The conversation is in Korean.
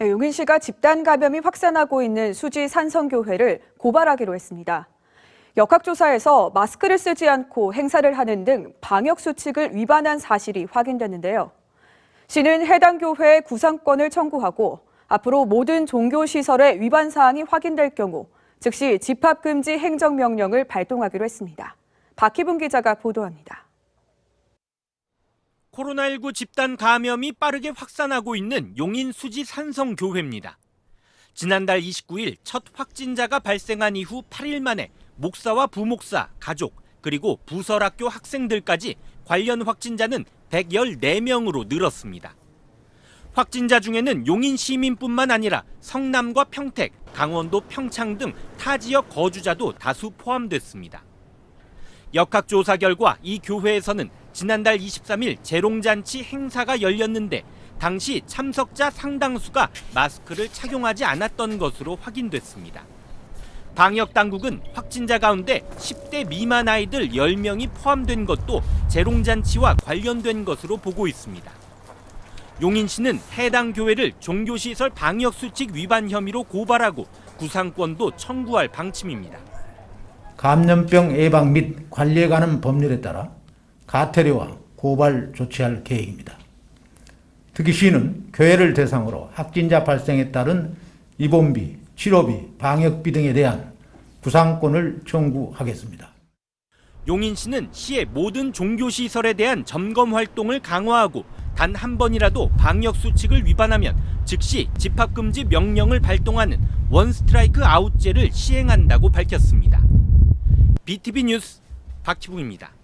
네, 용인 시가 집단 감염이 확산하고 있는 수지 산성교회를 고발하기로 했습니다. 역학조사에서 마스크를 쓰지 않고 행사를 하는 등 방역수칙을 위반한 사실이 확인됐는데요. 시는 해당 교회의 구상권을 청구하고 앞으로 모든 종교시설의 위반 사항이 확인될 경우 즉시 집합금지 행정명령을 발동하기로 했습니다. 박희분 기자가 보도합니다. 코로나19 집단 감염이 빠르게 확산하고 있는 용인 수지 산성교회입니다. 지난달 29일 첫 확진자가 발생한 이후 8일 만에 목사와 부목사, 가족, 그리고 부설학교 학생들까지 관련 확진자는 114명으로 늘었습니다. 확진자 중에는 용인 시민뿐만 아니라 성남과 평택, 강원도 평창 등 타 지역 거주자도 다수 포함됐습니다. 역학조사 결과 이 교회에서는 지난달 23일 재롱잔치 행사가 열렸는데 당시 참석자 상당수가 마스크를 착용하지 않았던 것으로 확인됐습니다. 방역 당국은 확진자 가운데 10대 미만 아이들 10명이 포함된 것도 재롱잔치와 관련된 것으로 보고 있습니다. 용인시는 해당 교회를 종교시설 방역수칙 위반 혐의로 고발하고 구상권도 청구할 방침입니다. 감염병 예방 및 관리에 관한 법률에 따라 가태료와 고발 조치할 계획입니다. 특히 시는 교회를 대상으로 확진자 발생에 따른 입원비, 치료비, 방역비 등에 대한 구상권을 청구하겠습니다. 용인 시는 시의 모든 종교 시설에 대한 점검 활동을 강화하고 단 한 번이라도 방역 수칙을 위반하면 즉시 집합 금지 명령을 발동하는 원 스트라이크 아웃제를 시행한다고 밝혔습니다. BTV 뉴스 박희붕입니다.